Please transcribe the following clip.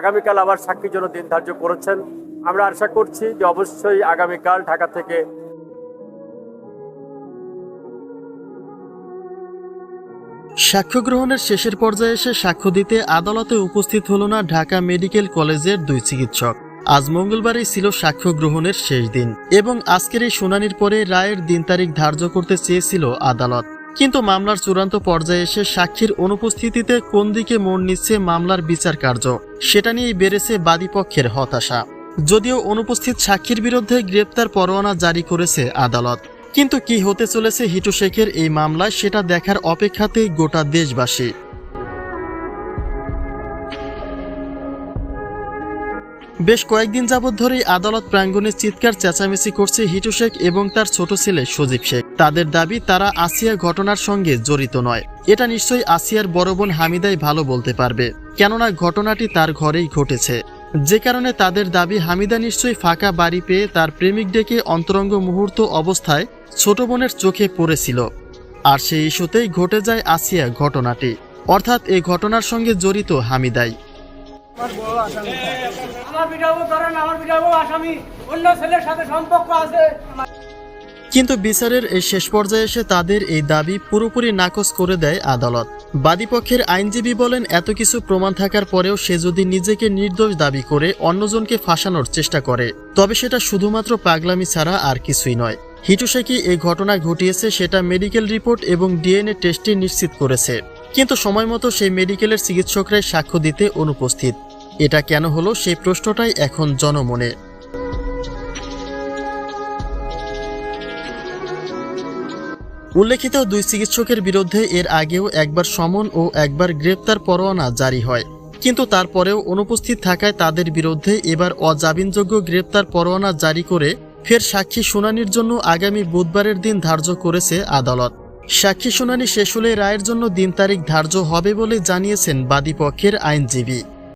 আগামীকাল আবার সাক্ষীর জন্য দিন ধার্য করেছেন। আমরা আশা করছি যে অবশ্যই আগামীকাল ঢাকা থেকে সাক্ষ্য গ্রহণের শেষের পর্যায়ে এসে সাক্ষ্য দিতে আদালতে উপস্থিত হল না ঢাকা মেডিকেল কলেজের দুই চিকিৎসক। আজ মঙ্গলবারই ছিল সাক্ষ্য গ্রহণের শেষ দিন এবং আজকের এই শুনানির পরে রায়ের দিন তারিখ ধার্য করতে চেয়েছিল আদালত। কিন্তু মামলার চূড়ান্ত পর্যায়ে এসে সাক্ষীর অনুপস্থিতিতে কোন দিকে মন নিচ্ছে মামলার বিচার কার্য, সেটা নিয়েই বেড়েছে বাদীপক্ষের হতাশা। যদিও অনুপস্থিত সাক্ষীর বিরুদ্ধে গ্রেপ্তার পরোয়ানা জারি করেছে আদালত। কিন্তু কি হতে চলেছে হিটু শেখের এই মামলায়, সেটা দেখার অপেক্ষাতেই গোটা দেশবাসী বেশ কয়েকদিন যাবৎ ধরেই আদালত প্রাঙ্গণে চিৎকার চেঁচামেচি করছে হিটু শেখ এবং তার ছোট ছেলে সজীব শেখ। তাদের দাবি, তারা আসিয়া ঘটনার সঙ্গে জড়িত নয়। এটা নিশ্চয়ই আসিয়ার বড় বোন হামিদাই ভালো বলতে পারবে। কেননা ঘটনাটি তার ঘরেই ঘটেছে। যে কারণে তাদের দাবি, হামিদা নিশ্চয়ই ফাঁকা বাড়ি পেয়ে তার প্রেমিক ডেকে অন্তরঙ্গ মুহূর্ত অবস্থায় ছোট বোনের চোখে পড়েছিল। আর সেই ইস্যুতেই ঘটে যায় আসিয়া ঘটনাটি। অর্থাৎ এই ঘটনার সঙ্গে জড়িত হামিদাই। কিন্তু বিচারের এই শেষ পর্যায়ে এসে তাদের এই দাবি পুরোপুরি নাকচ করে দেয় আদালত। বাদীপক্ষের আইনজীবী বলেন, এত কিছু প্রমাণ থাকার পরেও সে যদি নিজেকে নির্দোষ দাবি করে অন্যজনকে ফাঁসানোর চেষ্টা করে, তবে সেটা শুধুমাত্র পাগলামি ছাড়া আর কিছুই নয়। হিটু শেখি এই ঘটনা ঘটিয়েছে, সেটা মেডিকেল রিপোর্ট এবং ডিএনএ টেস্টে নিশ্চিত করেছে। কিন্তু সময় মতো সেই মেডিকেলের চিকিৎসকরাই সাক্ষ্য দিতে অনুপস্থিত। এটা কেন হলো সেই প্রশ্নটাই এখন জনমনে। উল্লেখিত দুই চিকিৎসকের বিরুদ্ধে এর আগেও একবার সমন ও একবার গ্রেপ্তার পরোয়ানা জারি হয়। কিন্তু তারপরেও অনুপস্থিত থাকায় তাদের বিরুদ্ধে এবার অজামিনযোগ্য গ্রেপ্তার পরোয়ানা জারি করে ফের সাক্ষী শুনানির জন্য আগামী বুধবারের দিন ধার্য করেছে আদালত। সাক্ষী শুনানি শেষ হলে রায়ের জন্য দিন তারিখ ধার্য হবে বলে জানিয়েছেন বাদীপক্ষের আইনজীবী।